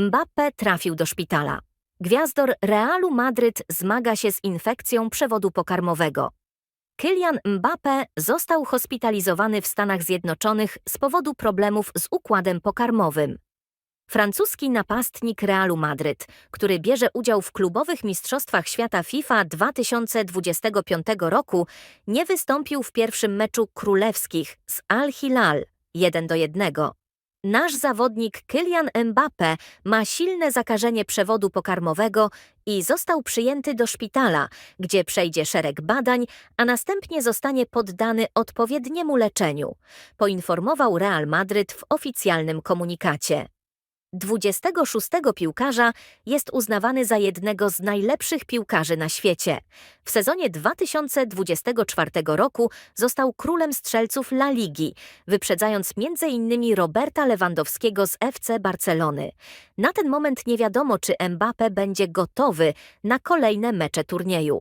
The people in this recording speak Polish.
Mbappe trafił do szpitala. Gwiazdor Realu Madryt zmaga się z infekcją przewodu pokarmowego. Kylian Mbappe został hospitalizowany w Stanach Zjednoczonych z powodu problemów z układem pokarmowym. Francuski napastnik Realu Madryt, który bierze udział w klubowych mistrzostwach świata FIFA 2025 roku, nie wystąpił w pierwszym meczu królewskich z Al Hilal 1 do 1. Nasz zawodnik Kylian Mbappe ma silne zakażenie przewodu pokarmowego i został przyjęty do szpitala, gdzie przejdzie szereg badań, a następnie zostanie poddany odpowiedniemu leczeniu, poinformował Real Madryt w oficjalnym komunikacie. 26 piłkarza jest uznawany za jednego z najlepszych piłkarzy na świecie. W sezonie 2024 roku został królem strzelców La Ligi, wyprzedzając m.in. Roberta Lewandowskiego z FC Barcelony. Na ten moment nie wiadomo, czy Mbappe będzie gotowy na kolejne mecze turnieju.